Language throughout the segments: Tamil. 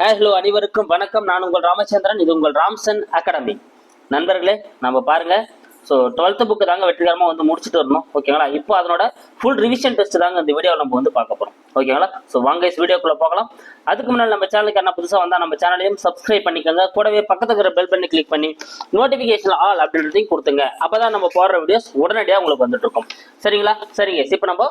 ஹலோ அனைவருக்கும் வணக்கம். நான் உங்கள் ராமச்சந்திரன் இது உங்கள் ராம்சன் அகாடமி. நண்பர்களே நம்ம பாருங்க. ஸோ டுவெல்த்து புக்கு தாங்க வெற்றிகரமாக வந்து முடிச்சுட்டு வரணும். ஓகேங்களா? இப்போ அதனோட ஃபுல் ரிவிஷன் டெஸ்ட் தாங்க இந்த வீடியோவில் நம்ம வந்து பார்க்க போகிறோம் ஓகேங்களா? ஸோ வாங்க வீடியோக்குள்ளே பார்க்கலாம் அதுக்கு முன்னாடி நம்ம சேனலுக்கு என்ன புதுசாக வந்தால் நம்ம சேனலையும் சப்ஸ்கிரைப் பண்ணிக்கோங்க. கூடவே பக்கத்துக்கு இருக்கிற பெல் பண்ணி கிளிக் பண்ணி நோட்டிஃபிகேஷன் ஆல் அப்படின்றதையும் கொடுத்துங்க. அப்போ தான் நம்ம போடுற வீடியோஸ் உடனடியாக உங்களுக்கு வந்துட்டு இருக்கும். சரிங்களா? சரிங்க இப்போ நம்ம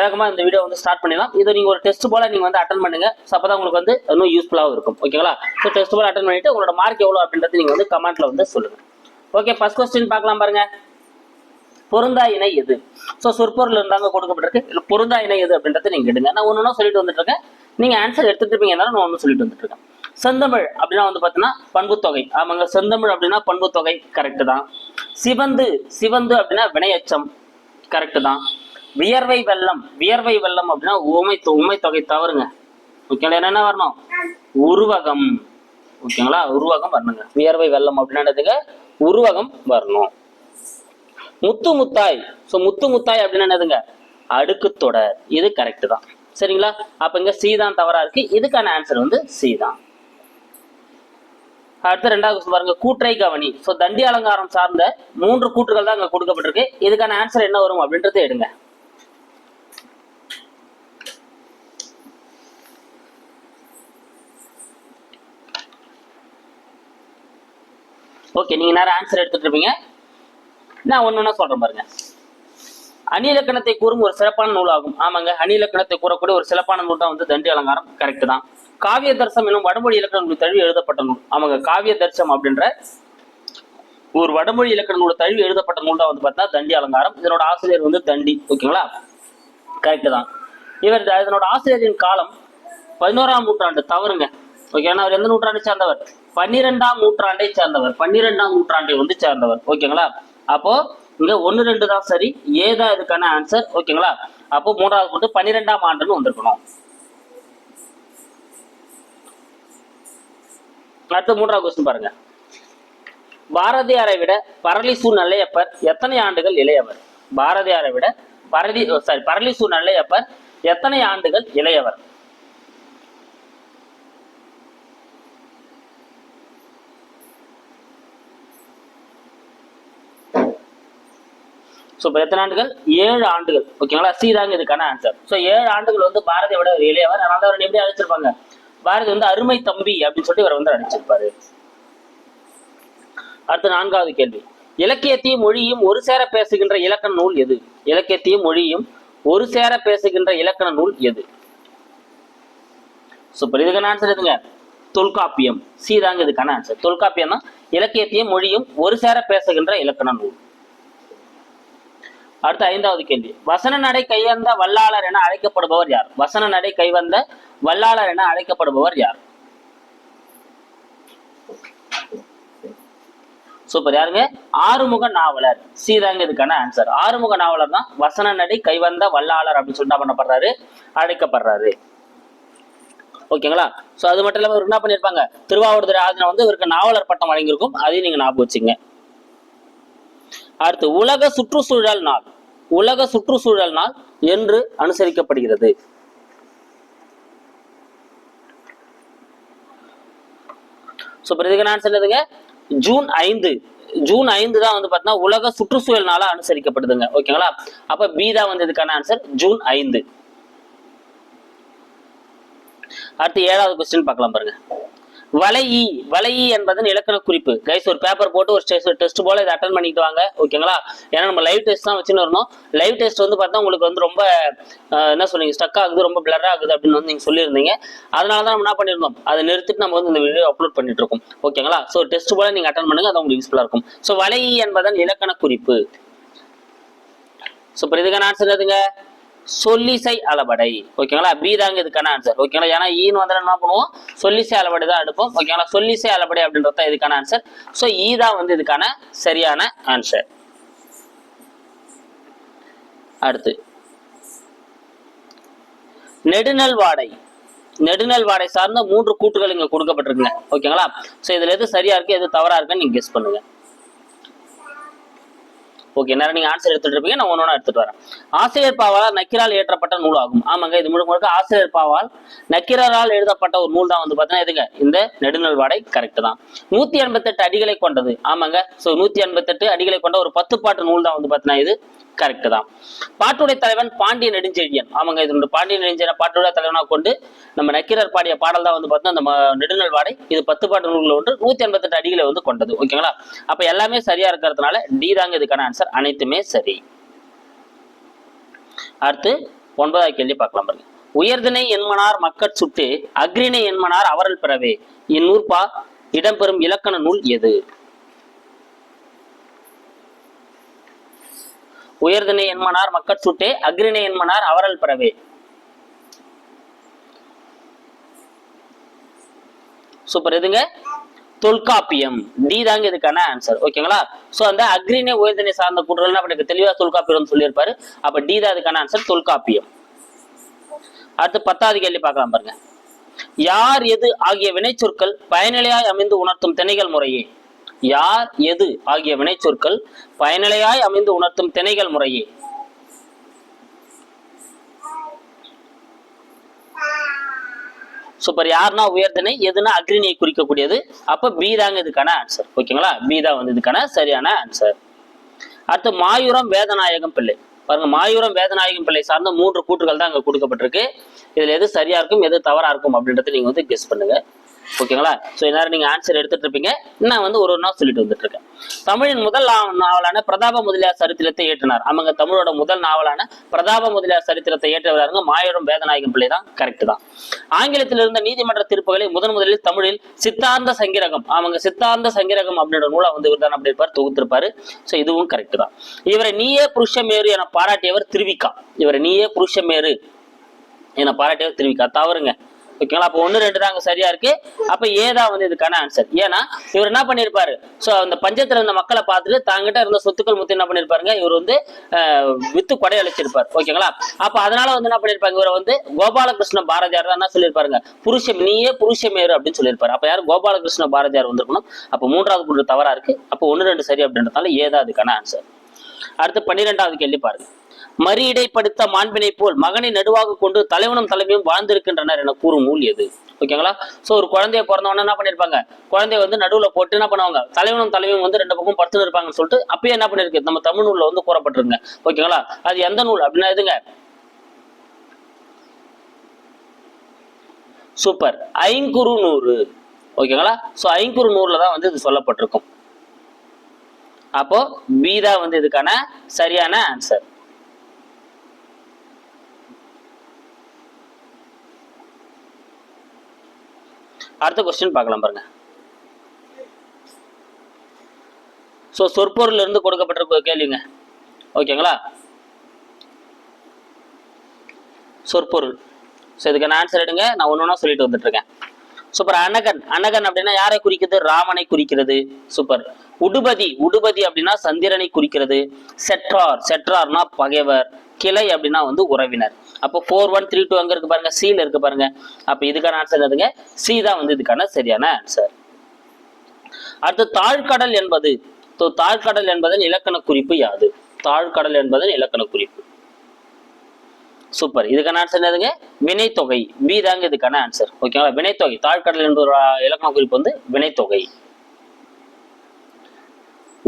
வேகமாக இந்த வீடியோ வந்து ஸ்டார்ட் பண்ணிடலாம். இது நீங்கள் ஒரு டெஸ்ட் போல் நீங்கள் வந்து அட்டன் பண்ணுங்கள் ஸோ அப்போ தான் உங்களுக்கு வந்து இன்னும் யூஸ்ஃபுல்லாகவும் இருக்கும். ஓகேங்களா ஸோ டெஸ்ட் போல் அட்டன் பண்ணிட்டு உங்களோட மார்க் எவ்வளோ அப்படின்றது நீங்கள் வந்து கமெண்ட்டில் வந்து சொல்லுங்கள் ஓகே ஃபர்ஸ்ட் கொஸ்டின் பார்க்கலாம் பாருங்க. பொருந்தா இணை எது? ஸோ சொற்பொருள் இருந்தாங்க கொடுக்கப்பட்டிருக்கு. இல்லை பொருந்தா இணை எது அப்படின்றத நீங்கள் எடுங்க நான் ஒன்று ஒன்றும் சொல்லிட்டு வந்துட்டு இருக்கேன். நீங்கள் ஆன்சர் எடுத்துட்டு இருப்பீங்க நான் ஒன்று சொல்லிட்டு வந்துட்டு இருக்கேன். செந்தமிழ் அப்படின்னா வந்து பார்த்தீங்கன்னா பண்புத்தொகை. ஆமாங்க செந்தமிழ் அப்படின்னா பண்புத்தொகை கரெக்டு தான். சிவந்து சிவந்து அப்படின்னா வினையச்சம் கரெக்டு தான். வியர்வை வெள்ளம். வியர்வை வெள்ளம் அப்படின்னா உமை உமை தொகை தவறுங்க. ஓகேங்களா என்னென்ன வரணும்? உருவகம். ஓகேங்களா உருவகம் வரணுங்க. வியர்வை வெள்ளம் அப்படின்னா என்னதுங்க? உருவகம் வரணும். முத்து முத்தாய். ஸோ முத்து முத்தாய் அப்படின்னா என்னதுங்க? அடுக்கு தொடர். இது கரெக்ட் தான். சரிங்களா? அப்ப இங்க சீதான் தவறா இருக்கு. இதுக்கான ஆன்சர் வந்து சீதான் அடுத்து ரெண்டாவது பாருங்க. கூற்றை கவனி. ஸோ தண்டி அலங்காரம் சார்ந்த மூன்று கூற்றுகள் தான் அங்க கொடுக்கப்பட்டிருக்கு. இதுக்கான ஆன்சர் என்ன வரும் அப்படின்றத எடுங்க. ஓகே நீங்க நேரம் ஆன்சர் எடுத்துகிட்டு இருப்பீங்க நான் ஒண்ணு ஒன்றா சொல்கிறேன் பாருங்க. அணிலக்கணத்தை கூறும் ஒரு சிறப்பான நூலாகும். ஆமாங்க அணிலக்கணத்தை கூறக்கூடிய ஒரு சிறப்பான நூல் தான் வந்து தண்டி அலங்காரம். கரெக்ட் தான். காவிய தர்சம் என்னும் வடமொழி இலக்கண நூல் தழுவி எழுதப்பட்ட நூல். ஆமாங்க காவிய தர்சம் அப்படின்ற ஒரு வடமொழி இலக்கண நூல் தழுவி எழுதப்பட்ட நூல் தான் வந்து பார்த்தா தண்டி அலங்காரம். இதனோட ஆசிரியர் வந்து தண்டி. ஓகேங்களா கரெக்ட் தான். இவர் இதனோட ஆசிரியரின் காலம் பதினோராம் நூற்றாண்டு. தவறுங்க. ஓகேங்களா அவர் எந்த நூற்றாண்டு சேர்ந்தவர்? பன்னிரெண்டாம் நூற்றாண்டை சேர்ந்தவர். பன்னிரெண்டாம் நூற்றாண்டை வந்து சேர்ந்தவர். ஓகேங்களா? அப்போ இங்க ஒன்னு ரெண்டு தான் சரி. ஏதா இதுக்கான ஆன்சர் ஓகேங்களா? அப்போ மூன்றாவது போட்டு பன்னிரெண்டாம் ஆண்டுன்னு வந்திருக்கணும். அடுத்து மூன்றாவது கொஸ்டின் பாருங்க. பாரதியாரை விட பரளிசு நல்லையப்பர் எத்தனை ஆண்டுகள் இளையவர்? பாரதியாரை விட பரதி சாரி பரளிசு நல்லையப்பர் எத்தனை ஆண்டுகள் இளையவர்? ஸோ இப்போ எத்தனை ஆண்டுகள்? ஏழு ஆண்டுகள். ஓகேங்களா சி தாங்க இதுக்கான ஆன்சர் ஸோ ஏழு ஆண்டுகள் வந்து பாரதியை விட இளையவர். அதனால தான் அவர் எப்படி அழைச்சிருப்பாங்க? பாரதி வந்து அருமை தம்பி அப்படின்னு சொல்லிட்டு இவர் வந்து அழைச்சிருப்பாரு. அடுத்து நான்காவது கேள்வி. இலக்கியத்தையும் மொழியும் ஒரு சேர பேசுகின்ற இலக்கண நூல் எது? இலக்கியத்தையும் மொழியும் ஒரு சேர பேசுகின்ற இலக்கண நூல் எது? சூப்பர் இதுக்கான ஆன்சர் எதுங்க? தொல்காப்பியம். சி தாங்க இதுக்கான ஆன்சர் தொல்காப்பியம் தான் இலக்கியத்தையும் மொழியும் ஒரு சேர பேசுகின்ற இலக்கண நூல். அடுத்த ஐந்தாவது கேள்வி. வசன நடை கைவந்த வல்லாளர் என அழைக்கப்படுபவர் யார்? வசன நடை கைவந்த வல்லாளர் என அழைக்கப்படுபவர் யார்? சூப்பர் யாருங்க? ஆறுமுக நாவலர். சி தாங்க இதுக்கான ஆன்சர் ஆறுமுக நாவலர் தான் வசன நடை கைவந்த வல்லாளர் அப்படின்னு சொல்லிட்டு என்ன பண்ணப்படுறாரு? அழைக்கப்படுறாரு. ஓகேங்களா சோ அது மட்டும் இல்லாம இவர் என்ன பண்ணிருப்பாங்க? திருவாவூர்துறை ஆதினா வந்து இவருக்கு நாவலர் பட்டம் வழங்கியிருக்கும். அதையும் நீங்க ஞாபகம் வச்சுங்க அடுத்து உலக சுற்றுச்சூழல் நாள். உலக சுற்றுச்சூழல் நாள் என்று அனுசரிக்கப்படுகிறது. சூப்பர் இதுக்கு ஆன்சர் எதுங்க ஜூன் ஐந்து. ஜூன் ஐந்து தான் வந்து பார்த்தீங்கன்னா உலக சுற்றுச்சூழல் நாளா அனுசரிக்கப்படுதுங்க. ஓகேங்களா? அப்ப பி தான் வந்து இதுக்கான ஆன்சர் ஜூன் ஐந்து. அடுத்து ஏழாவது கொஸ்டின் பார்க்கலாம் பாருங்க. வலையி வலையி என்பதன் இலக்கண குறிப்பு. கைஸ் ஒரு பேப்பர் போட்டு ஒரு டெஸ்ட் போல இதை அட்டன் பண்ணிட்டு வாங்க ஓகேங்களா ஏன்னா நம்ம லைவ் டெஸ்ட் தான் வச்சுன்னு வரணும். லைவ் டெஸ்ட் வந்து பார்த்தா உங்களுக்கு வந்து ரொம்ப என்ன சொன்னீங்க ஸ்டக் ஆகுது ரொம்ப பிளர் ஆகுது அப்படின்னு வந்து நீங்க சொல்லியிருந்தீங்க. அதனால தான் நம்ம என்ன பண்ணிருந்தோம் அதை நிறுத்திட்டு நம்ம வந்து இந்த வீடியோ அப்லோட் பண்ணிட்டு இருக்கோம். ஓகேங்களா ஸோ டெஸ்ட் போல நீங்க அட்டன் பண்ணுங்க அது உங்களுக்கு யூஸ்ஃபுல்லாக இருக்கும். ஸோ வலையி என்பதன் இலக்கண குறிப்பு. சூப்பர் இதுக்கான ஆன்சர் எதுங்க சொல்லிசை அளபடை ஓகேங்களா? பி தாங்க இதுக்கான ஆன்சர் ஓகேங்களா? ஏன்னா e ஈன்னு வந்து என்ன பண்ணுவோம்? சொல்லிசை அளவடை தான் எடுப்போம். ஓகேங்களா? சொல்லிசை அளவடை அப்படின்றது தான் இதுக்கான ஆன்சர் ஸோ ஈ தான் வந்து இதுக்கான சரியான ஆன்சர் அடுத்து. நெடுநல் வாடை. நெடுநல் வாடை சார்ந்த மூன்று கூட்டுகள் இங்க கொடுக்கப்பட்டிருக்குங்க. ஓகேங்களா? ஸோ இதுல எது சரியா இருக்கு எது தவறா இருக்குன்னு நீங்க கெஸ் பண்ணுங்க. ஓகே நேரம் நீங்க ஆன்சர் எடுத்துட்டு இருப்பீங்க நான் ஒன்னொன்னு எடுத்துட்டு வரேன். ஆசிரியர் பாவால் நக்கிரால் ஏற்றப்பட்ட நூல் ஆகும் ஆமாங்க இது முழுக்க முழுக்க ஆசிரியர் பாவால் நக்கிரால் எழுதப்பட்ட ஒரு நூல் தான் வந்து பாத்தீங்கன்னா எதுங்க? இந்த நெடுநல்வாடை கரெக்ட் தான். நூத்தி எண்பத்தெட்டு அடிகளை கொண்டது. ஆமாங்க சோ நூத்தி எண்பத்தெட்டு அடிகளை கொண்ட ஒரு பத்து பாட்டு நூல் தான் வந்து பாத்தீங்கன்னா இது கரெக்ட் தான். பாட்டுடைய தலைவன் பாண்டிய நெடுஞ்செழியன். ஆமாங்க இது பாண்டிய நெடுஞ்செழியன் பாட்டுடைய தலைவனாக கொண்டு நம்ம நக்கீரர் பாடிய பாடல் தான் வந்து பார்த்தோம்னா நம்ம நெடுநல் வாடை. இது பத்து பாட்டு நூல்கள் ஒன்று நூத்தி எண்பத்தெட்டு அடிகளை வந்து கொண்டது. ஓகேங்களா? அப்ப எல்லாமே சரியா இருக்கிறதுனால டி தாங்க இதுக்கான ஆன்சர் அனைத்துமே சரி. அடுத்து ஒன்பதாவது கேள்வி பார்க்கலாம் பாருங்க. உயர்தினை என்மனார் மக்கட் சுட்டு அக்ரிணை என்மனார் அவரல் பிறவே. இந்நூற்பா இடம்பெறும் இலக்கண நூல் எது? உயர்தினை என்மனார் மக்கட்சுட்டே அக்ரிணை என்மனார் அவரல் பெறவே சூப்பர் எதுங்க? தொல்காப்பியம். டி தாங்க இதுக்கான ஆன்சர் ஓகேங்களா சோ அந்த அக்ரிணை உயர்தினை சார்ந்த குற்றல்னா அப்படி தெளிவா தொல்காப்பியம் சொல்லியிருப்பாரு. அப்ப டி தான் இதுக்கான ஆன்சர் தொல்காப்பியம். அடுத்து பத்தாவது கேள்வி பார்க்கலாம் பாருங்க. யார் எது ஆகிய வினைச்சொற்கள் பயனிலையாய் அமைந்து உணர்த்தும் திணைகள் முறையே? யார் எது ஆகிய வினைச்சொற்கள் பயனிலையாய் அமைந்து உணர்த்தும் திணைகள் முறையே. சூப்பர் யாருன்னா உயர்திணை எதுனா அக்ரிணியை குறிக்கக்கூடியது அப்ப பி தாங்க இதுக்கான ஆன்சர் ஓகேங்களா? பி தான் வந்து இதுக்கான சரியான ஆன்சர் அடுத்து மாயூரம் வேதநாயகம் பிள்ளை. பாருங்க மாயூரம் வேதநாயகம் பிள்ளை சார்ந்த மூன்று கூற்றுகள் தான் அங்க கொடுக்கப்பட்டிருக்கு. இதுல எது சரியா இருக்கும் எது தவறா இருக்கும் அப்படின்றத நீங்க வந்து கெஸ் பண்ணுங்க. ஓகேங்களா? ஸோ எல்லாரும் நீங்க ஆன்சர் எடுத்துட்டு இருப்பீங்க நான் வந்து ஒரு நாள் சொல்லிட்டு வந்துட்டு இருக்கேன் தமிழின் முதல் நாவலான பிரதாப முதலியார் சரித்திரத்தை ஏற்றினார் அவங்க தமிழோட முதல் நாவலான பிரதாப முதலியார் சரித்திரத்தை ஏற்றவராருங்க மாயோரம் வேதநாயகம் பிள்ளை தான். கரெக்ட் தான். ஆங்கிலத்தில் இருந்த நீதிமன்ற தீர்ப்புகளை முதன் முதலில் தமிழில் சித்தாந்த சங்கிரகம் அவங்க சித்தாந்த சங்கிரகம் அப்படின்ற நூலை வந்து இவர் தான் அப்படி தொகுத்திருப்பாரு. ஸோ இதுவும் கரெக்ட் தான். இவரை நீயே புருஷமேரு என பாராட்டியவர் திருவிக்கா. இவரை நீயே புருஷமேரு என பாராட்டியவர் திருவிக்கா. தவறுங்க. ஓகேங்களா? அப்போ ஒன்று ரெண்டு தாங்க சரியா இருக்கு. அப்ப ஏதா வந்து இதுக்கான ஆன்சர் ஏன்னா இவர் என்ன பண்ணியிருப்பாரு ஸோ அந்த பஞ்சத்துல இருந்த மக்களை பார்த்துட்டு தாங்கிட்ட இருந்த சொத்துக்கள் முத்து என்ன பண்ணியிருப்பாருங்க இவர் வந்து வித்து வித்து கொடையளிச்சிருப்பார் ஓகேங்களா? அப்ப அதனால வந்து என்ன பண்ணியிருப்பாங்க இவரை வந்து கோபாலகிருஷ்ண பாரதியார் தான் என்ன சொல்லியிருப்பாருங்க புருஷம் நீயே புருஷமேரு அப்படின்னு சொல்லியிருப்பாரு அப்ப யார்? கோபாலகிருஷ்ண பாரதியார் வந்திருக்கணும். அப்போ மூன்றாவது குழு தவறா இருக்கு. அப்போ ஒன்று ரெண்டு சரி அப்படின்றதால ஏதா அதுக்கான ஆன்சர் அடுத்து பன்னிரெண்டாவது கேள்வி பாருங்க. மறியடைப்படுத்த மாண்பினை போல் மகனை நடுவாக கொண்டு தலைவனும் தலைமையும் வாழ்ந்திருக்கின்றனர் என கூறும் நூல் எது? ஓகேங்களா? சோ ஒரு குழந்தைய பிறந்த என்ன பண்ணிருப்பாங்க? குழந்தைய வந்து நடுவுல போட்டு என்ன பண்ணுவாங்க? தலைவனும் தலைமையும் வந்து ரெண்டு பக்கம் படுத்துன்னு இருப்பாங்கன்னு சொல்லிட்டு அப்பயே என்ன பண்ணிருக்கு? நம்ம தமிழ் நூல்ல வந்து கூறப்பட்டிருங்க. ஓகேங்களா? அது எந்த நூல்? அப்படின்னா எதுங்க? சூப்பர் ஐங்குறு நூறு. ஓகேங்களா? சோ ஐங்குறு நூறுல தான் வந்து இது சொல்லப்பட்டிருக்கும். அப்போ பி தான் வந்து இதுக்கான சரியான ஆன்சர் அடுத்த கொஸ்டின் பார்க்கலாம் பாருங்க. ஸோ சொற்பொருள் இருந்து கொடுக்கப்பட்டிருக்க கேள்விங்க ஓகேங்களா சொற்பொருள். ஸோ இதுக்கான ஆன்சர் எடுங்க. நான் ஒன்று ஒன்றா சொல்லிட்டு வந்துட்டு இருக்கேன் சூப்பர் அனகன் அனகன் அப்படின்னா யாரை குறிக்கிறது ராமனை குறிக்கிறது. சூப்பர் உடுபதி. உடுபதி அப்படின்னா சந்திரனை குறிக்கிறது. செற்றார். செற்றார்னா பகைவர். கிளை அப்படின்னா வந்து உறவினர். அப்போ ஃபோர் ஒன் த்ரீ டூ அங்க இருக்கு பாருங்க சில இருக்கு பாருங்க. அப்ப இதுக்கான ஆன்சர் என்னதுங்க? சி தான் வந்து இதுக்கான சரியான ஆன்சர் அடுத்து தாழ்கடல் என்பது. தாழ்கடல் என்பதன் இலக்கண குறிப்பு யாது? தாழ்கடல் என்பதன் இலக்கண குறிப்பு. சூப்பர் இதுக்கான ஆன்சர் என்னதுங்க? வினைத்தொகை. பி தாங்க இதுக்கான ஆன்சர் ஓகேங்களா வினைத்தொகை. தாழ்கடல் என்பது இலக்கண குறிப்பு வந்து வினைத்தொகை.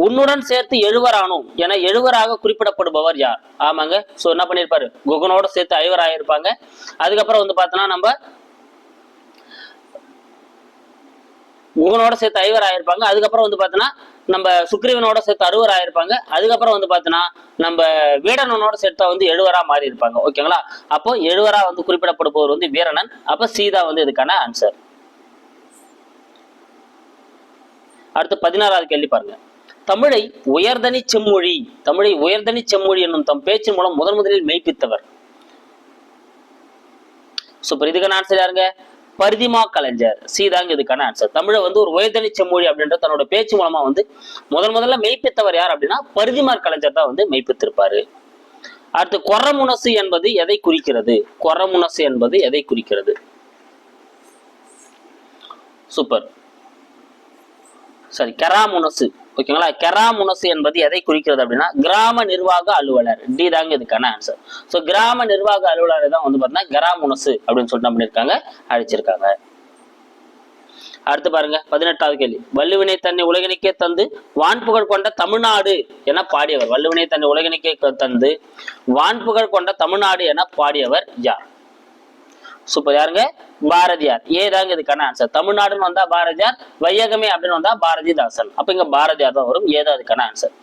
உன்னுடன் சேர்த்து எழுவரானோம் என எழுவராக குறிப்பிடப்படுபவர் யார்? ஆமாங்க. சோ என்ன பண்ணிருப்பாரு? குகனோட சேர்த்து ஐவர் ஆயிருப்பாங்க அதுக்கப்புறம் வந்து பார்த்தோன்னா நம்ம குகனோட சேர்த்து ஐவர் ஆயிருப்பாங்க அதுக்கப்புறம் வந்து பார்த்தோன்னா நம்ம சுக்ரீவனோட சேர்த்து அறுவர் ஆயிருப்பாங்க அதுக்கப்புறம் வந்து பார்த்தோன்னா நம்ம வீடனனோட சேர்த்தா வந்து எழுவரா மாறி இருப்பாங்க ஓகேங்களா? அப்போ எழுவரா வந்து குறிப்பிடப்படுபவர் வந்து வீரனன். அப்ப சீதா வந்து இதுக்கான ஆன்சர் அடுத்து பதினாறாவது கேள்வி பாருங்க. தமிழை உயர்தனி செம்மொழி தமிழை உயர்தனி செம்மொழி என்னும் தம் பேச்சின் மூலம் முதன் முதலில் மெய்ப்பித்தவர். சூப்பர் இதுக்கான ஆன்சர் யாருங்க? பரிதிமா கலைஞர். சீதாங்க இதுக்கான ஆன்சர் தமிழை வந்து ஒரு உயர்தனி செம்மொழி அப்படின்ற தன்னோட பேச்சு மூலமா வந்து முதன் முதல்ல மெய்ப்பித்தவர் யார் அப்படின்னா பரிதிமார் கலைஞர் தான் வந்து மெய்ப்பித்திருப்பாரு. அடுத்து கொரமுனசு என்பது எதை குறிக்கிறது? கொரமுனசு என்பது எதை குறிக்கிறது? சூப்பர் சரி கெராமுனசு. ஓகேங்களா? கெரா முனசு என்பது எதை குறிக்கிறது அப்படின்னா கிராம நிர்வாக அலுவலர். டி தாங்க இதுக்கான ஆன்சர் ஸோ கிராம நிர்வாக அலுவலர் தான் வந்து பார்த்தீங்கன்னா கெரா முனசு அப்படின்னு சொல்லிட்டு பண்ணியிருக்காங்க அழைச்சிருக்காங்க. அடுத்து பாருங்க பதினெட்டாவது கேள்வி. வள்ளுவினை தன்னை உலகினைக்கே தந்து வான்புகழ் கொண்ட தமிழ்நாடு என பாடியவர். வள்ளுவினை தன்னை உலகினைக்கே தந்து வான்புகழ் கொண்ட தமிழ்நாடு என பாடியவர் யார்? சூப்பர் யாருங்க? பாரதியார். ஏதாங்க இதுக்கான ஆன்சர் தமிழ்நாடுன்னு வந்தா பாரதியார் வையகமே அப்படின்னு வந்தா பாரதிதாசன். அப்ப இங்க பாரதியார் தான் வரும். ஏதா இதுக்கான ஆன்சர்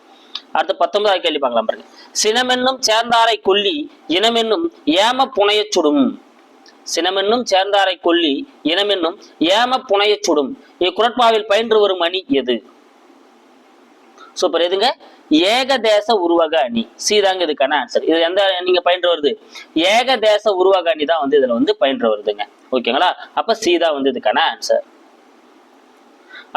அடுத்து பத்தொன்பதாவது கேள்வி பார்க்கலாம் பாருங்க. சினமென்னும் சேர்ந்தாரை கொல்லி இனமென்னும் ஏம புனையச் சுடும் சினமென்னும் சேர்ந்தாரை கொல்லி இனமென்னும் ஏம புனையச் சுடும் இக்குரட்பாவில் பயின்று வரும் அணி எது? சூப்பர் எதுங்க ஏகதேச உருவக அணி சிதாங்க இதுக்கான ஆன்சர் இது எந்த நீங்க பயின்று வருது? ஏகதேச உருவக அணி தான் வந்து இதுல வந்து பயின்று வருதுங்க. ஓகேங்களா அப்ப சீதா வந்து இதுக்கான ஆன்சர்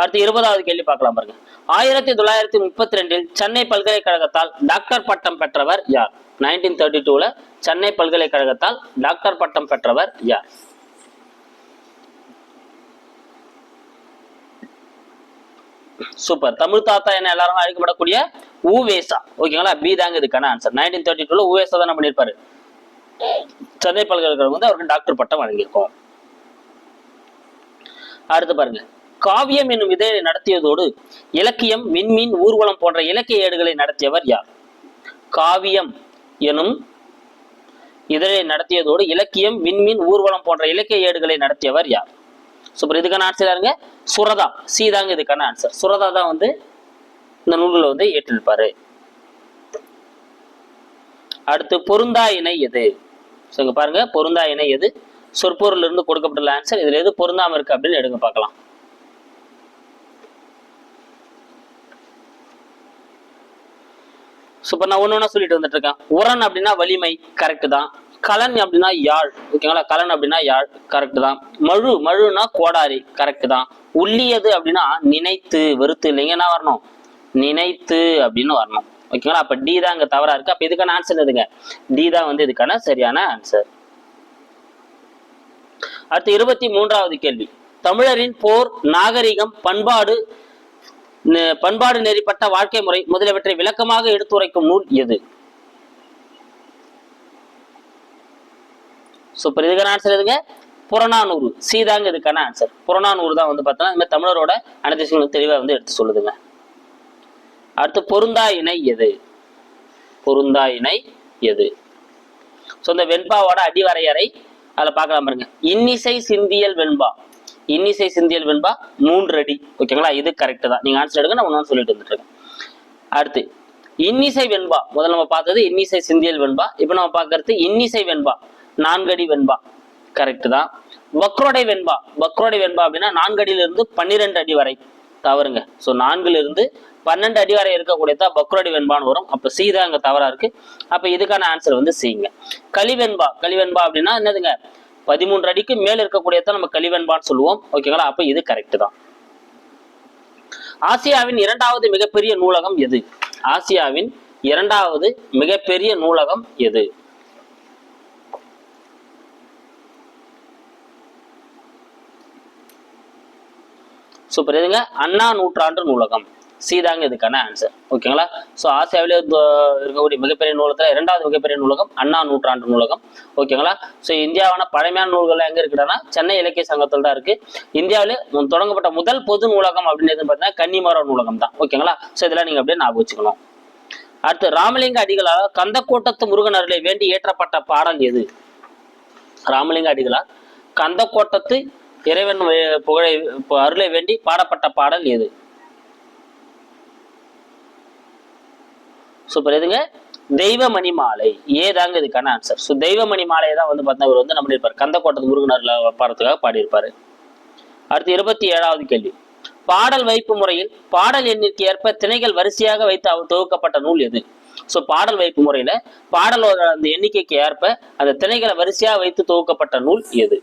அடுத்து இருபதாவது கேள்வி பார்க்கலாம் பாருங்க. ஆயிரத்தி தொள்ளாயிரத்தி முப்பத்தி ரெண்டில் சென்னை பல்கலைக்கழகத்தால் டாக்டர் பட்டம் பெற்றவர் யார்? நைன்டீன் தேர்ட்டி டூல சென்னை பல்கலைக்கழகத்தால் டாக்டர் பட்டம் பெற்றவர் யார்? சூப்பர் தமிழ் தாத்தா என எல்லாரும் அழைக்கப்படக்கூடிய ஊவேசா. ஓகேங்களா? பி தாங்க இதுக்கான ஆன்சர் நைன்டீன் தேர்ட்டி டூல ஊவேசா தான் பண்ணியிருப்பாரு? சென்னை பல்கலைக்கழகம் வந்து அவருக்கு டாக்டர் பட்டம் வழங்கியிருக்கோம். அடுத்து பாருங்க. காவியம் என்னும் இதழை நடத்தியதோடு இலக்கியம் விண்மீன் ஊர்வலம் போன்ற இலக்கிய ஏடுகளை நடத்தியவர் யார்? காவியம் எனும் இதழை நடத்தியதோடு இலக்கியம் விண்மீன் ஊர்வலம் போன்ற இலக்கிய ஏடுகளை நடத்தியவர் யார்? சூப்பர் இதுக்கான ஆன்சர் யாருங்க? சுரதா. சி தாங்க இதுக்கான ஆன்சர் சுரதா தான் வந்து இந்த நூல்களை வந்து ஏற்றிருப்பாரு அடுத்து பொருந்தா இணை எது? ஸோ இங்க பாருங்க பொருந்தா இணை எது? சொற்பொருள் இருந்து கொடுக்கப்பட்டுள்ள ஆன்சர் இதுல எது பொருந்தாம இருக்கு அப்படின்னு எடுங்க பார்க்கலாம். சூப்பர் நான் ஒன்று ஒன்றா சொல்லிட்டு வந்துட்டு இருக்கேன். உரன் அப்படின்னா வலிமை கரெக்ட் தான். கலன் அப்படின்னா யாழ் ஓகேங்களா? கலன் அப்படின்னா யாழ் கரெக்ட் தான். மழு மழுனா கோடாரி கரெக்ட் தான். உள்ளியது அப்படின்னா நினைத்து வெறுத்து இல்லைங்க என்ன வரணும்? நினைத்து அப்படின்னு வரணும். ஓகேங்களா? அப்ப டி தான் இங்க தவறா இருக்கு. அப்ப இதுக்கான ஆன்சர் எதுங்க டி தான் வந்து இதுக்கான சரியான ஆன்சர் அடுத்து இருபத்தி மூன்றாவது கேள்வி. தமிழரின் போர் நாகரிகம் பண்பாடு பண்பாடு நெறிப்பட்ட வாழ்க்கை முறை முதலியவற்றை விளக்கமாக எடுத்துரைக்கும் நூல் எது? சூப்பர் இதுக்கான ஆன்சர் எதுங்க? புறநானூறு. சீதாங்க இதுக்கான ஆன்சர் புறநானூறு தான் வந்து பார்த்தோன்னா இந்த மாதிரி தமிழரோட அனைத்து விஷயங்களும் தெளிவாக வந்து எடுத்து சொல்லுதுங்க. அடுத்து பொருந்தா இணை எது? பொருந்தா இணை எது? ஸோ இந்த வெண்பாவோட அடிவரையறை அதில் பார்க்கலாம் பாருங்க. இன்னிசை சிந்தியல் வெண்பா. இன்னிசை சிந்தியல் வெண்பா மூன்று அடி ஓகேங்களா இது கரெக்ட் தான். நீங்க ஆன்சர் எடுங்க நான் ஒன்று சொல்லிட்டு வந்துட்டு அடுத்து இன்னிசை வெண்பா. முதல்ல நம்ம பார்த்தது இன்னிசை சிந்தியல் வெண்பா. இப்போ நம்ம பார்க்கறது இன்னிசை வெண்பா. நான்கடி வெண்பா. கரெக்ட் தான். வக்ரோடை வெண்பா. வக்ரோடை வெண்பா அப்படின்னா நான்கடியில இருந்து பன்னிரெண்டு அடி வரை. தவறுங்க. ஸோ நான்குல இருந்து பன்னெண்டு அடி வரை இருக்கக்கூடியதா பக்ரோடி வெண்பான்னு வரும். அப்போ சி தான் அங்கே தவறா இருக்கு. அப்போ இதுக்கான ஆன்சர் வந்து சிங்க கலிவெண்பா கலிவெண்பா அப்படின்னா என்னதுங்க? பதிமூன்று அடிக்கு மேல இருக்கக்கூடியதான் நம்ம கலிவெண்பான்னு சொல்லுவோம். ஓகேங்களா அப்போ இது கரெக்ட் தான். ஆசியாவின் இரண்டாவது மிகப்பெரிய நூலகம் எது? ஆசியாவின் இரண்டாவது மிகப்பெரிய நூலகம் எது? சூப்பர் இதுங்க அண்ணா நூற்றாண்டு நூலகம். சீதாங்க இதுக்கான ஆன்சர் ஓகேங்களா ஸோ ஆசியாவிலே இருக்கக்கூடிய மிகப்பெரிய நூலகத்தில் இரண்டாவது மிகப்பெரிய நூலகம் அண்ணா நூற்றாண்டு நூலகம். ஓகேங்களா ஸோ இந்தியாவான பழமையான நூல்கள் எங்க இருக்குன்னா சென்னை இலக்கிய சங்கத்தில் தான் இருக்கு. இந்தியாவிலே தொடங்கப்பட்ட முதல் பொது நூலகம் அப்படின்னு எதுன்னு பார்த்தீங்கன்னா கன்னிமரம் நூலகம் தான். ஓகேங்களா ஸோ இதெல்லாம் நீங்க அப்படியே ஞாபகம் வச்சுக்கணும். அடுத்து ராமலிங்க அடிகளால் கந்தக்கோட்டத்து முருகன் அருளை வேண்டி ஏற்றப்பட்ட பாடல் எது? ராமலிங்க அடிகளார் கந்தக்கோட்டத்து இறைவன் புகழை அருளை வேண்டி பாடப்பட்ட பாடல் எது சூப்பர் எதுங்க? தெய்வமணி மாலை. ஏதாங்க இதுக்கான ஆன்சர் ஸோ தெய்வமணி மாலையை தான் வந்து பார்த்தா இவர் வந்து நம்ம இருப்பார் கந்தக்கோட்டத்து முருகன் பாடத்துக்காக பாடுறதுக்காக பாடியிருப்பாரு. அடுத்து இருபத்தி ஏழாவது கேள்வி. பாடல் வைப்பு முறையில் பாடல் எண்ணிற்கு ஏற்ப திணைகள் வரிசையாக வைத்து அவர் தொகுக்கப்பட்ட நூல் எது? ஸோ பாடல் வைப்பு முறையில பாடலோட அந்த எண்ணிக்கைக்கு ஏற்ப அந்த திணைகளை வரிசையா வைத்து தொகுக்கப்பட்ட நூல் எது?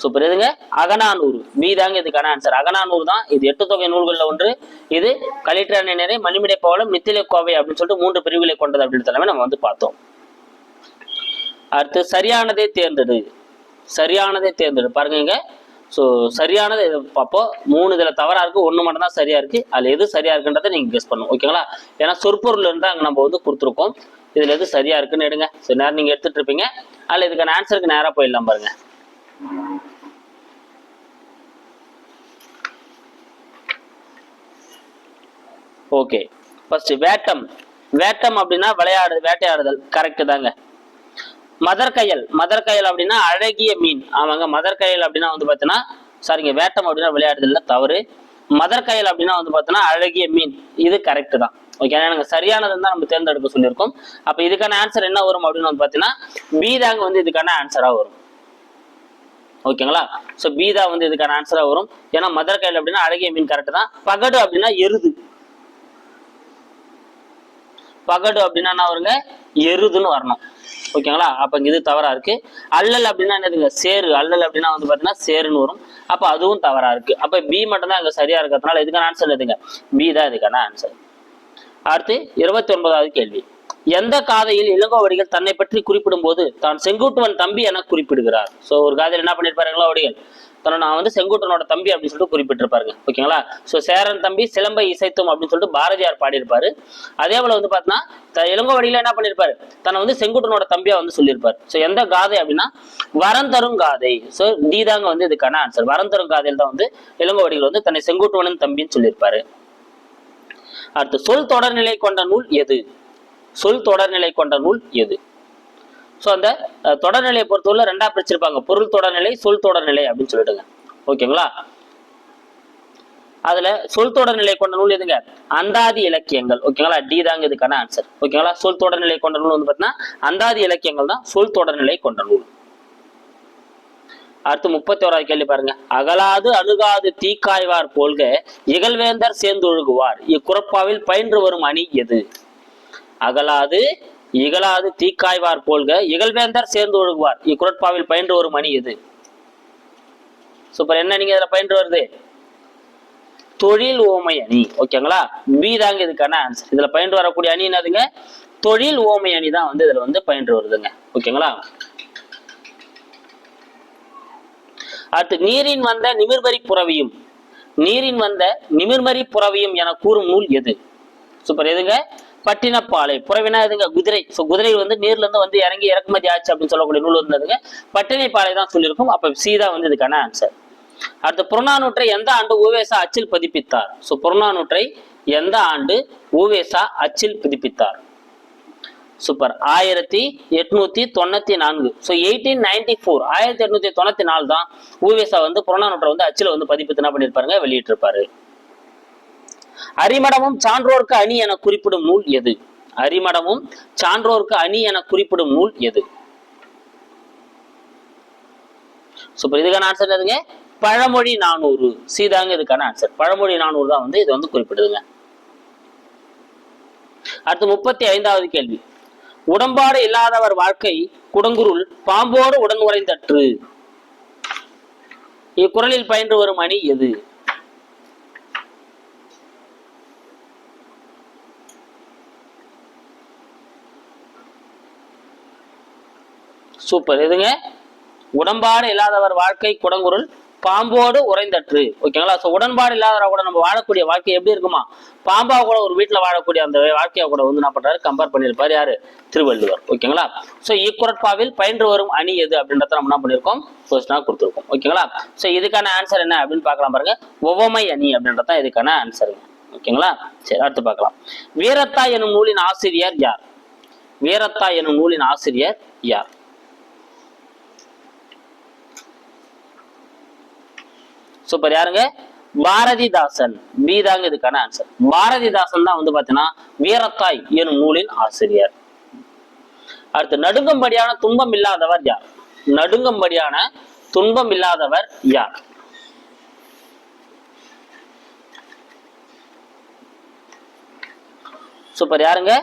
சூப்பர் எதுங்க? அகநானூறு. பி தாங்க இதுக்கான ஆன்சர் அகநானூறு தான். இது எட்டு தொகை நூல்களில் ஒன்று. இது கலிற்றனை நிறை மணிமிடை பவளம் மித்திலை கோவை அப்படின்னு சொல்லிட்டு மூன்று பிரிவுகளை கொண்டது அப்படின்னு தலைமை நம்ம வந்து பார்த்தோம். அடுத்து சரியானதே தேர்ந்தெடு. சரியானதே தேர்ந்தெடு. பாருங்க இங்க. ஸோ சரியானது அப்போ மூணு இதில் தவறா இருக்கு ஒன்று மட்டும் தான் சரியா இருக்கு. எது சரியா இருக்குன்றதை நீங்கள் கெஸ் பண்ணும். ஓகேங்களா ஏன்னா சொற்பொருள் இருந்தால் அங்கே நம்ம வந்து கொடுத்துருக்கோம். இதில் எது சரியா இருக்குன்னு எடுங்க. சரி நேரம் நீங்கள் எடுத்துட்டு இருப்பீங்க. அதில் இதுக்கான ஆன்சருக்கு நேராக போயிடலாம் பாருங்க. Okay first வேட்டம். வேட்டம் அப்படின்னா விளையாடு வேட்டையாடுதல். கரெக்டு தாங்க. மதர்கயல் மதர்கயல் அப்படின்னா அழகிய மீன். ஆமாங்க மதர்கயல் அப்படின்னா வந்து பார்த்தீங்கன்னா சாரிங்க வேட்டம் அப்படின்னா விளையாடுதல்ல தவறு. மதர்கயல் அப்படின்னா வந்து பார்த்தீங்கன்னா அழகிய மீன். இது கரெக்ட் தான். ஓகே எனக்கு சரியானது தான் நம்ம தேர்ந்தெடுக்க சொல்லியிருக்கோம். அப்போ இதுக்கான ஆன்சர் என்ன வரும் அப்படின்னு வந்து பார்த்தீங்கன்னா பீதாங்க வந்து இதுக்கான ஆன்சராக வரும். ஓகேங்களா ஸோ பீதா வந்து இதுக்கான ஆன்சராக வரும். ஏன்னா மதர்கயல் அப்படின்னா அழகிய மீன் கரெக்ட் தான். பகடு அப்படின்னா எருது. பகடு அப்படின்னா என்ன வருங்க? எருதுன்னு வரணும். ஓகேங்களா? அப்ப இங்க இது தவறா இருக்கு. அல்லல் அப்படின்னா என்னதுங்க? சேரு. அல்லல் அப்படின்னா வந்து பாத்தீங்கன்னா சேருன்னு வரும். அப்ப அதுவும் தவறா இருக்கு. அப்ப பி மட்டும் தான் அங்க சரியா இருக்கிறதுனால இதுக்கான ஆன்சர் எதுங்க பி தான் இதுக்கான ஆன்சர் அடுத்து இருபத்தி ஒன்பதாவது கேள்வி. எந்த காதையில் இளங்கோவடிகள் தன்னை பற்றி குறிப்பிடும் போது தான் செங்குட்டுவன் தம்பி என குறிப்பிடுகிறார். சோ ஒரு காதையில் என்ன பண்ணிருப்பாரு இளங்கோவடிகள்? தன்னை நான் வந்து செங்குட்டனோட தம்பி அப்படின்னு சொல்லிட்டு குறிப்பிட்டிருப்பாருங்க. ஓகேங்களா? ஸோ சேரன் தம்பி சிலம்பை இசைத்தும் அப்படின்னு சொல்லிட்டு பாரதியார் பாடியிருப்பாரு. அதே போல வந்து பார்த்தீங்கன்னா த- இளங்கோவடியில என்ன பண்ணிருப்பாரு தன்னை வந்து செங்குட்டனோட தம்பியா வந்து சொல்லியிருப்பாரு. சோ எந்த காதை அப்படின்னா வரம் தரும் காதை. சோ டி தாங்க வந்து இதுக்கான ஆன்சர் வரம் தரும் காதையில் தான் வந்து இளங்கோவடிகள் வந்து தன்னை செங்குட்டுவனின் தம்பின்னு சொல்லியிருப்பாரு. அடுத்து சொல் தொடர்நிலை கொண்ட நூல் எது? சொல் தொடர்நிலை கொண்ட நூல் எது? ஸோ அந்த தொடர்நிலையை பொறுத்தவரை ரெண்டா பிரிச்சிருப்பாங்க. பொருள் தொடர்நிலை சொல் தொடர்நிலை அப்படின்னு சொல்லிட்டுங்க. ஓகேங்களா? அதுல சொல் தொடர்நிலை கொண்ட நூல் எதுங்க? அந்தாதி இலக்கியங்கள். ஓகேங்களா? டி தாங்க இதுக்கான ஆன்சர் ஓகேங்களா? சொல் தொடர்நிலை கொண்ட நூல் வந்து பார்த்தீங்கன்னா அந்தாதி இலக்கியங்கள் தான் சொல் தொடர்நிலை கொண்ட நூல். அடுத்து முப்பத்தி ஓராவது கேள்வி பாருங்க. அகலாது அணுகாது தீக்காய்வார் போல்க இகழ்வேந்தர் சேர்ந்து ஒழுகுவார் இக்குறப்பாவில் பயின்று வரும் அணி எது? அகலாது இகழாது தீக்காய்வார் போல்க இகழ்வேந்தர் சேர்ந்து ஒழுகுவார். இக்குரட்பாவில் பயின்று ஒரு மணி இது. சூப்பர். என்ன நீங்க இதுல பயின்று வருது? தொழில் ஓமை அணி. ஓகேங்களா? பி தாங்க இதுக்கான ஆன்சர் இதுல பயின்று வரக்கூடிய அணி என்னதுங்க? தொழில் ஓமை அணி தான் வந்து இதுல வந்து பயின்று வருதுங்க. ஓகேங்களா? அடுத்து நீரின் வந்த நிமிர்மறி புறவியும். நீரின் வந்த நிமிர்மறி புறவியும் என கூறும் நூல் எது? சூப்பர். எதுங்க? பட்டினப்பாலை புறவினா இதுங்க குதிரை. ஸோ குதிரை வந்து நீர்ல இருந்து வந்து இறங்கி இறக்குமதி ஆச்சு அப்படின்னு சொல்லக்கூடிய நூல் இருந்ததுங்க பட்டினைப்பாலை தான் சொல்லியிருக்கும். அப்ப சீதா வந்து இதுக்கான ஆன்சர் அடுத்து புறநானூற்றை எந்த ஆண்டு ஊவேசா அச்சில் பதிப்பித்தார்? ஸோ புறநானூற்றை எந்த ஆண்டு ஊவேசா அச்சில் புதுப்பித்தார்? சூப்பர் ஆயிரத்தி எட்நூத்தி தொண்ணூத்தி நான்கு. ஸோ எயிட்டீன் நைன்டி ஃபோர் ஆயிரத்தி எட்நூத்தி தொண்ணூத்தி நாலு தான் ஊவேசா வந்து புறநானூற்றை வந்து அச்சில் வந்து பதிப்பித்து என்ன பண்ணியிருப்பாருங்க? வெளியிட்டிருப்பாரு. அரிமடமும் சான்றோர்க்கு அணி என குறிப்பிடும் நூல் எது? அரிமடமும் சான்றோர்க்கு அணி என குறிப்பிடும் நூல் எது? சூப்பர் இதுக்கான ஆன்சர் என்னதுங்க? பழமொழி நானூறு. சீதாங்க இதுக்கான ஆன்சர் பழமொழி நானூறு தான் வந்து இது வந்து குறிப்பிடுதுங்க. அடுத்து முப்பத்தி ஐந்தாவது கேள்வி. உடம்பாடு இல்லாதவர் வாழ்க்கை குடங்குருள் பாம்போடு உடன் உறைந்தற்று இக்குரலில் பயின்று வரும் அணி எது? சூப்பர். எதுங்க? உடன்பாடு இல்லாதவர் வாழ்க்கை குடங்குருள் பாம்போடு உறைந்தற்று. ஓகேங்களா? ஸோ உடன்பாடு இல்லாதவரை கூட நம்ம வாழக்கூடிய வாழ்க்கை எப்படி இருக்குமா? பாம்பா கூட ஒரு வீட்டில் வாழக்கூடிய அந்த வாழ்க்கையை கூட வந்து என்ன பண்றாரு? கம்பேர் பண்ணியிருப்பாரு யாரு? திருவள்ளுவர். ஓகேங்களா? ஸோ ஈக்குரட்பாவில் பயின்று வரும் அணி எது அப்படின்றத நம்ம என்ன பண்ணியிருக்கோம்? கொஸ்டினாக கொடுத்துருக்கோம். ஓகேங்களா? ஸோ இதுக்கான ஆன்சர் என்ன அப்படின்னு பார்க்கலாம் பாருங்க. ஒவ்வொமை அணி அப்படின்றது தான் இதுக்கான ஆன்சருங்க ஓகேங்களா? சரி அடுத்து பார்க்கலாம். வீரத்தா எனும் நூலின் ஆசிரியர் யார்? வீரத்தா எனும் நூலின் ஆசிரியர் யார்? சூப்பர் யாருங்க? பாரதிதாசன். பி தாங்க இதுக்கான ஆன்சர் பாரதிதாசன் தான் வந்து பாத்தீங்கன்னா வீரத்தாய் எனும் நூலின் ஆசிரியர். அடுத்து நடுங்கும்படியான துன்பம் இல்லாதவர் யார்? நடுங்கும்படியான துன்பம் இல்லாதவர் யார்? சூப்பர் யாருங்க?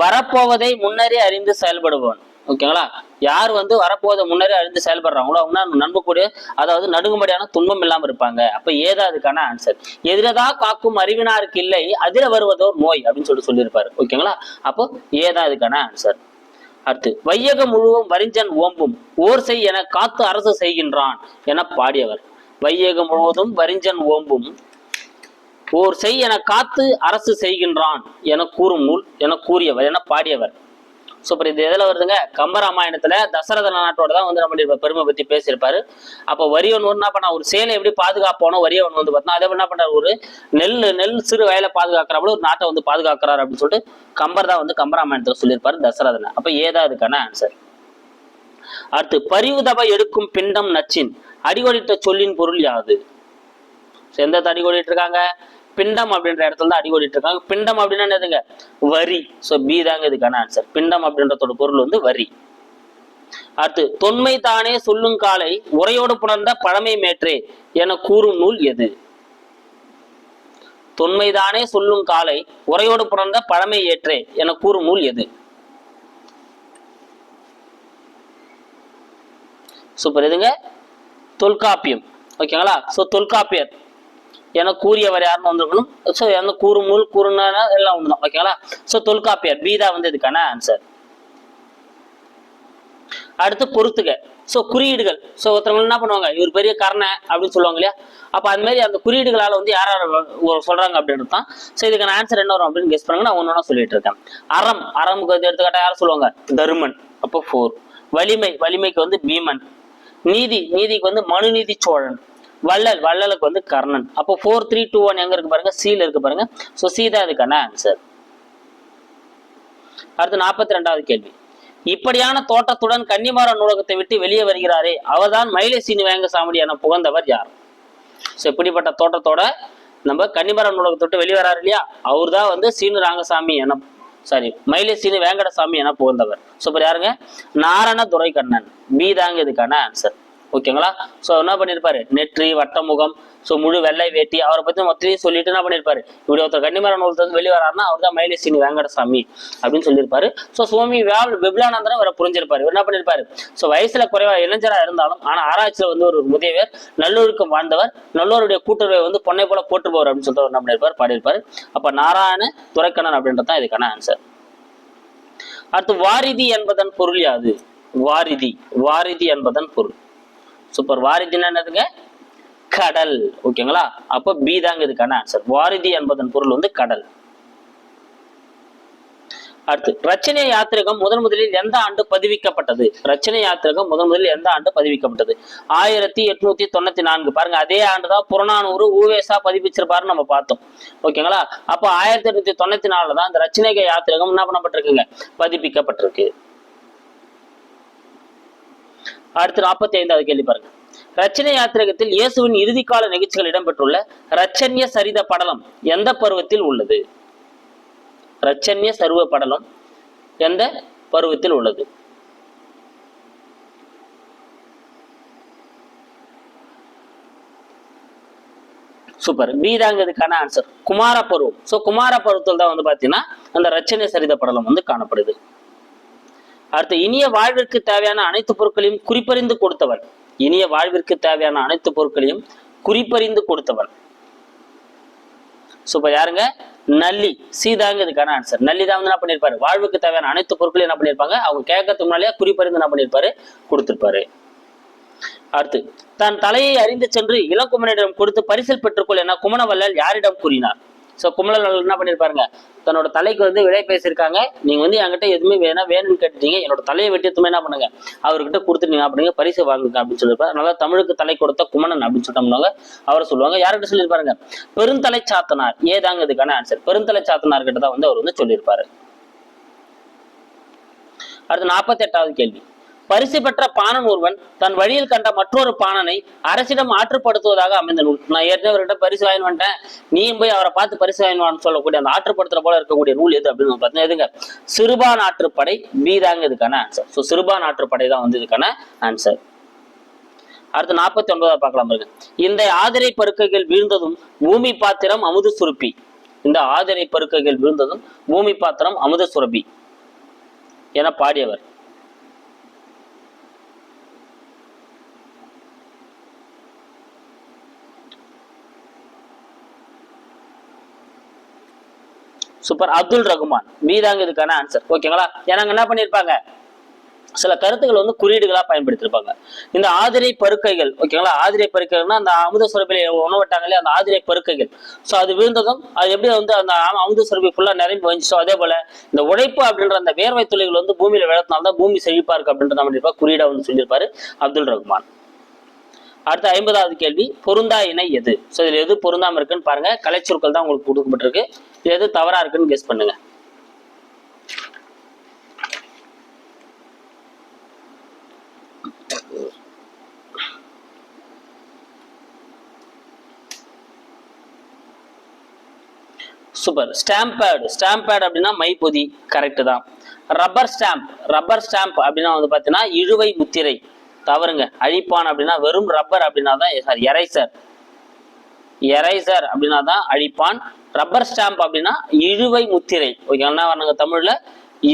வரப்போவதை முன்னரே அறிந்து செயல்படுபவன். ஓகேங்களா? யார் வந்து வரப்போத முன்னரே அறிந்து செயல்படுறாங்களோ அவங்க நண்பக்கூடிய அதாவது நடுங்கும்படியான துன்பம் இல்லாம இருப்பாங்க. அப்ப ஏதா அதுக்கான ஆன்சர் எதிரதா காக்கும் அறிவினாருக்கு இல்லை அதிர வருவதோர் நோய் அப்படின்னு சொல்லிட்டு சொல்லியிருப்பாரு. ஓகேங்களா? அப்போ ஏதா அதுக்கான ஆன்சர் அடுத்து வையகம் முழுவதும் வரிஞ்சன் ஓம்பும் ஓர் செய் என காத்து அரசு செய்கின்றான் என பாடியவர். வையகம் முழுவதும் வரிஞ்சன் ஓம்பும் ஓர் செய் என காத்து அரசு செய்கின்றான் என கூறும் நூல் என கூறியவர் என பாடியவர். சூப்பர் இது எதில் வருதுங்க? கம்பராமாயணத்தில் தசரத நாட்டோட தான் வந்து நம்மளுடைய பெருமை பற்றி பேசியிருப்பாரு. அப்போ வரியவன் என்ன பண்ணா ஒரு சேலை எப்படி பாதுகாப்பானோ வரியவன் வந்து பார்த்தா அதே என்ன பண்ணுறாரு ஒரு நெல் நெல் சிறு வயலை பாதுகாக்கிறாப்புல ஒரு நாட்டை வந்து பாதுகாக்கிறாரு அப்படின்னு சொல்லிட்டு கம்பர் தான் வந்து கம்பராமாயணத்தில் சொல்லியிருப்பாரு தசரதனை. அப்போ ஏதா அதுக்கான ஆன்சர் அடுத்து பரிவுதப எடுக்கும் பிண்டம் நச்சின். அடிகொடிட்ட சொல்லின் பொருள் யாது? எந்த தடி கொடிட்டு இருக்காங்க? பிண்டம் அப்படின்ற இடத்துல தான் அடிகோடிட்டு இருக்காங்க. பிண்டம் அப்படின்னா என்னதுங்க? வரி. ஸோ பி தாங்க இதுக்கான ஆன்சர் பிண்டம் அப்படின்றதோட பொருள் வந்து வரி. அடுத்து தொன்மை தானே சொல்லும் காலை உரையோடு புணர்ந்த பழமை மேற்றே என கூறும் நூல் எது? தொன்மைதானே சொல்லும் காலை உரையோடு புணர்ந்த பழமை ஏற்றே என கூறும் நூல் எது? சூப்பர் எதுங்க? தொல்காப்பியம். ஓகேங்களா ஸோ தொல்காப்பியர். ஏன்னா கூறியவர் யாருன்னு வந்திருக்கணும். ஸோ எந்த கூறு நூல் கூறுனா எல்லாம் ஒன்று தான் ஓகேங்களா ஸோ தொல்காப்பியர். பீதா வந்து இதுக்கான ஆன்சர் அடுத்து பொறுத்துக. ஸோ குறியீடுகள். ஸோ ஒருத்தவங்க என்ன பண்ணுவாங்க? இவர் பெரிய கர்ணை அப்படின்னு சொல்லுவாங்க இல்லையா? அப்போ அது மாதிரி அந்த குறியீடுகளால் வந்து யார் யார் சொல்கிறாங்க சொல்றாங்க அப்படின்றது தான் ஸோ இதுக்கான ஆன்சர் என்ன வரும் அப்படின்னு கெஸ் பண்ணுங்க. நான் ஒன்று சொல்லிட்டு இருக்கேன். அறம். அறமுக்கு வந்து எடுத்துக்காட்டா யார் சொல்லுவாங்க? தருமன். அப்போ ஃபோர் வலிமை. வலிமைக்கு வந்து பீமன். நீதி. நீதிக்கு வந்து மனுநீதி சோழன். வள்ளல் வள்ளலுக்கு வந்து கர்ணன். அப்போ ஃபோர் த்ரீ டூ ஒன் எங்க இருக்கு பாருங்க? சீல இருக்கு பாருங்க. ஸோ சி தான் இதுக்கான ஆன்சர் அடுத்து நாற்பத்தி ரெண்டாவது கேள்வி. இப்படியான தோட்டத்துடன் கன்னிமார நூலகத்தை விட்டு வெளியே வருகிறாரே அவர்தான் மயிலை சீனி வேங்க சாமடி என புகழ்ந்தவர் யார்? ஸோ இப்படிப்பட்ட தோட்டத்தோட நம்ம கன்னிமரம் நூலகத்தை விட்டு வெளியே வராரு இல்லையா? அவர் தான் வந்து சீனு ராங்கசாமி என சாரி மயிலை சீனு வேங்கடசாமி என புகழ்ந்தவர். சூப்பர் யாருங்க? நாரண துரைக்கண்ணன் பி தாங்க இதுக்கான ஆன்சர் ஓகேங்களா ஸோ என்ன பண்ணியிருப்பாரு நெற்றி வட்டமுகம் ஸோ முழு வெள்ளை வேட்டி அவரை பத்தி மொத்தத்தையும் சொல்லிட்டு என்ன பண்ணியிருப்பாரு இப்படி ஒருத்தர் கன்னிமர நூலகத்தை வெளியே வராருன்னா அவர் தான் மயிலசினி சீனி வேங்கடசாமி அப்படின்னு சொல்லியிருப்பாரு ஸோ சுவாமி வேல் விபுலானந்தரை அவரை புரிஞ்சிருப்பாரு. இவர் என்ன பண்ணியிருப்பாரு ஸோ வயசுல குறைவா இளைஞரா இருந்தாலும் ஆனா ஆராய்ச்சியில் வந்து ஒரு முதியவர் நல்லூருக்கு வாழ்ந்தவர் நல்லோருடைய கூட்டுறவை வந்து பொன்னை போல போற்றுபவர் அப்படின்னு சொல்லிட்டு அவர் என்ன பண்ணியிருப்பார் பாடியிருப்பாரு. அப்ப நாராயண துரைக்கண்ணன் அப்படின்றது தான் இதுக்கான ஆன்சர் அடுத்து வாரிதி என்பதன் பொருள் யாது? வாரிதி. வாரிதி என்பதன் பொருள். சூப்பர் வாரிதினா என்னதுங்க கடல். ஓகேங்களா? அப்ப பி தாங்க இதுக்கான ஆன்சர் வாரிதி என்பதன் பொருள் வந்து கடல். அடுத்து ரச்சனை யாத்திரகம் முதன் முதலில் எந்த ஆண்டு பதிவிக்கப்பட்டது? ரச்சனை யாத்திரகம் முதன் முதலில் எந்த ஆண்டு பதிவிக்கப்பட்டது? ஆயிரத்தி எட்நூத்தி தொண்ணூத்தி நான்கு. பாருங்க அதே ஆண்டு தான் புறநானூறு ஊவேசா பதிவிச்சிருப்பாருன்னு நம்ம பார்த்தோம். ஓகேங்களா? அப்போ ஆயிரத்தி எட்நூத்தி தொண்ணூத்தி நாலுல தான் இந்த ரச்சனைக யாத்திரகம் என்ன பண்ணப்பட்டிருக்குங்க? பதிப்பிக்கப்பட்டிருக்கு. அடுத்து நாற்பத்தி ஐந்தாவது கேள்வி பாருங்க. ரச்சனை யாத்திரகத்தில் இயேசுவின் இறுதிக்கால நிகழ்ச்சிகள் இடம்பெற்றுள்ள ரச்சன்ய சரித படலம் எந்த பருவத்தில் உள்ளது? ரச்சன்ய சருவ படலம் எந்த பருவத்தில் உள்ளது? சூப்பர். பி தாங்க இதுக்கான ஆன்சர் குமார பருவம் ஸோ குமார பருவத்தில் தான் வந்து பார்த்தீங்கன்னா அந்த ரச்சனை சரித படலம் வந்து காணப்படுது. அடுத்து இனிய வாழ்விற்கு தேவையான அனைத்து பொருட்களையும் குறிப்பறிந்து கொடுத்தவன் இனிய வாழ்விற்கு தேவையான அனைத்து பொருட்களையும் குறிப்பறிந்து கொடுத்தவன் சூப்பர். யாருங்க? நல்லி. சீதாங்க இதுக்கான ஆன்சர் நல்லி தான் வந்து என்ன பண்ணிருப்பாரு? வாழ்வுக்கு தேவையான அனைத்து பொருட்களையும் என்ன பண்ணிருப்பாங்க? அவங்க கேட்கறதுக்கு முன்னாலேயே குறிப்பறிந்து என்ன பண்ணிருப்பாரு? கொடுத்திருப்பாரு. அடுத்து தன் தலையை அறிந்து சென்று இளங்குமனிடம் கொடுத்து பரிசில் பெற்றுக்கொள் என குமணவல்லல் யாரிடம் கூறினார்? ஸோ கும்பல என்ன பண்ணிருப்பாருங்க தன்னோட தலைக்கு வந்து விலை பேசியிருக்காங்க. நீங்க வந்து என்கிட்ட எதுவுமே வேணா வேணும்னு கேட்டுட்டீங்க. என்னோட தலையை வெட்டி எதுவுமே என்ன பண்ணுங்க? அவர்கிட்ட கொடுத்துட்டு நீங்க அப்படிங்க பரிசு வாங்குங்க அப்படின்னு சொல்லியிருப்பாரு. அதனால தமிழுக்கு தலை கொடுத்த குமணன் அப்படின்னு சொல்லிட்டோம்னாங்க அவரை சொல்லுவாங்க. யார்கிட்ட சொல்லியிருப்பாருங்க? பெருந்தலை சாத்தனார். ஏதாங்க இதுக்கான ஆன்சர் பெருந்தலை சாத்தனார் கிட்ட தான் வந்து அவர் வந்து சொல்லியிருப்பாரு. அடுத்து நாற்பத்தி எட்டாவது கேள்வி. பரிசு பெற்ற பாணன் ஒருவன் தன் வழியில் கண்ட மற்றொரு பாணனை அரசிடம் ஆற்றுப்படுத்துவதாக அமைந்த நூல் நான் ஏற்கனவே அவர்கிட்ட பரிசு வாங்கி வந்துட்டேன். நீயும் போய் அவரை பார்த்து பரிசு வாங்கினு சொல்லக்கூடிய அந்த ஆற்றுப்படுத்துற போல இருக்கக்கூடிய நூல் எது அப்படின்னு பார்த்தீங்கன்னா எதுங்க? சிறுபான் ஆற்றுப்படை வீதாங்க இதுக்கான ஆன்சர் ஸோ சிறுபான் ஆற்றுப்படை தான் வந்து இதுக்கான ஆன்சர் அடுத்து நாற்பத்தி ஒன்பதாவது பார்க்கலாம் பாருங்க. இந்த ஆதிரை பருக்கைகள் வீழ்ந்ததும் பூமி பாத்திரம் அமுது சுருப்பி. இந்த ஆதிரை பருக்கைகள் வீழ்ந்ததும் பூமி பாத்திரம் அமுத சுரபி என பாடியவர். சூப்பர் அப்துல் ரகுமான் மீதாங்க இதுக்கான ஆன்சர் ஓகேங்களா ஏன்னா அங்க என்ன பண்ணிருப்பாங்க? சில கருத்துக்கள் வந்து குறியீடுகளா பயன்படுத்தியிருப்பாங்க இந்த ஆதிரை பருக்கைகள் ஓகேங்களா ஆதிரை பருக்கைகள்னா அந்த அமுத சுரப்பில உணவட்டாங்களே அந்த ஆதிரை பருக்கைகள். ஸோ அது விழுந்ததும் அது எப்படி வந்து அந்த அமுத சுரபி ஃபுல்லா நிரம்பி வந்துச்சோ அதே போல இந்த உழைப்பு அப்படின்ற அந்த வேர்வை துளிகள் வந்து பூமியில விழத்தினால பூமி செழிப்பா இருக்கு அப்படின்ற நம்ம குறியீடா வந்து சொல்லியிருப்பாரு அப்துல் ரஹ்மான் அடுத்த ஐம்பதாவது கேள்வி பொருந்தா இணை எது? ஸோ இதில் எது பொருந்தாம இருக்குன்னு பாருங்க. கலைச்சொற்கள் தான் உங்களுக்கு கொடுக்கப்பட்டிருக்கு. இது எது தவறா இருக்குன்னு கெஸ் பண்ணுங்க. Super stamp pad stamp pad அப்படின்னா மைப்பொதி. கரெக்ட் தான். ரப்பர் ஸ்டாம்ப் ரப்பர் ஸ்டாம்ப் அப்படின்னா வந்து பார்த்தீங்கன்னா இழுவை முத்திரை. தவறுங்க. அழிப்பான் அப்படின்னா வெறும் ரப்பர் அப்படின்னா தான் சாரி எரைசர் எரைசர் அப்படின்னா தான் அழிப்பான். ரப்பர் ஸ்டாம்ப் அப்படின்னா இழுவை முத்திரை. ஓகேங்களா என்ன வரணுங்க தமிழ்ல.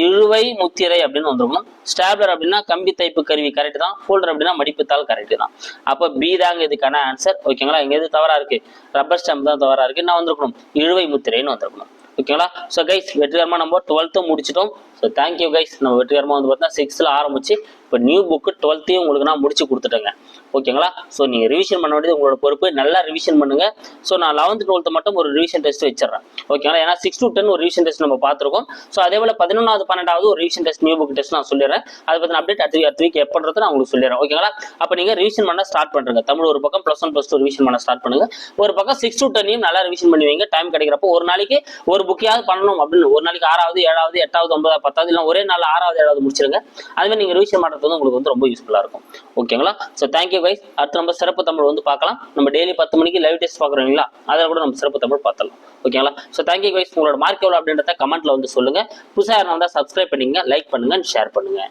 இழுவை முத்திரை அப்படின்னு வந்துருக்கணும் ஸ்டாப்லர் அப்படின்னா கம்பி தைப்பு கருவி கரெக்ட் தான். ஃபோல்டர் அப்படின்னா மடிப்புத்தால் கரெக்ட் தான். அப்போ பி தாங்க இதுக்கான ஆன்சர் ஓகேங்களா? இங்கே எது தவறா இருக்கு. ரப்பர் ஸ்டாம்ப் தான் தவறா இருக்கு. என்ன வந்திருக்கணும்? இழுவை முத்திரைன்னு வந்திருக்கணும். ஓகேங்களா? ஸோ கைஸ் வெற்றிகரமாக நம்ம டுவெல்த்தும் முடிச்சிட்டோம். ஸோ தேங்க்யூ கைஸ் நம்ம வெற்றிகரமாக வந்து பார்த்தீங்கன்னா சிக்ஸ்த்தில் ஆரம்பிச்சு இப்போ நியூ புக்கு டுவெல்த்தையும் உங்களுக்கு நான் முடிச்சு கொடுத்துட்டேங்க. ஓகேங்களா ஸோ நீங்கள் ரிவிஷன் பண்ண வேண்டியது உங்களோட பொறுப்பு. நல்லா ரிவிஷன் பண்ணுங்க. ஸோ நான் லெவன்த் டுவெல்த்து மட்டும் ஒரு ரிவிஷன் டெஸ்ட் வச்சிடறேன். ஓகேங்களா ஏன்னா சிக்ஸ் டு டென் ஒரு ரிவிஷன் டெஸ்ட் நம்ம பார்த்துருக்கோம். ஸோ அதே போல் பதினொன்றாவது பன்னெண்டாவது ஒரு revision test new book test நான் சொல்லிடுறேன். அதை பற்றின அப்டேட் அடுத்த அடுத்த வீக் எப்போன்றது நான் உங்களுக்கு சொல்லிடுறேன். ஓகேங்களா அப்போ நீங்கள் ரிவிஷன் பண்ண ஸ்டார்ட் பண்ணுறேங்க தமிழ் ஒரு பக்கம் plus one plus two revision பண்ண ஸ்டார்ட் பண்ணுங்க. ஒரு பக்கம் சிக்ஸ் டு டென்னையும் நல்லா ரிவிஷன் பண்ணி வைங்க. டைம் கிடைக்கிறப்போ ஒரு நாளைக்கு ஒரு புக்கையாவது பண்ணணும் அப்படின்னு ஒரு நாளைக்கு ஆறாவது ஏழாவது எட்டாவது ஒன்பதாவது பத்தாவது இல்லை ஒரே நாள் ஆறாவது ஏழாவது முடிச்சிருங்க. அதுமாதிரி நீங்கள் ரிவிஷன் பண்ணுறது வந்து உங்களுக்கு வந்து ரொம்ப யூஸ்ஃபுல்லாக இருக்கும். ஓகேங்களா ஸோ தேங்க்யூ கைஸ் அடுத்து நம்ம சிறப்பு தமிழ் வந்து பார்க்கலாம். நம்ம டெய்லி பத்து மணிக்கு லைவ் டெஸ்ட் பார்க்குறோம் இல்லைங்களா? அதில் கூட நம்ம சிறப்பு தமிழ் பார்த்தலாம் ஓகேங்களா ஸோ தேங்க்யூ கைஸ் உங்களோட மார்க் எவ்வளோ அப்படின்றத கமெண்ட்டில் வந்து சொல்லுங்கள் புதுசாக இருந்தால் சப்ஸ்கிரைப் பண்ணிங்க லைக் பண்ணுங்க ஷேர் பண்ணுங்கள்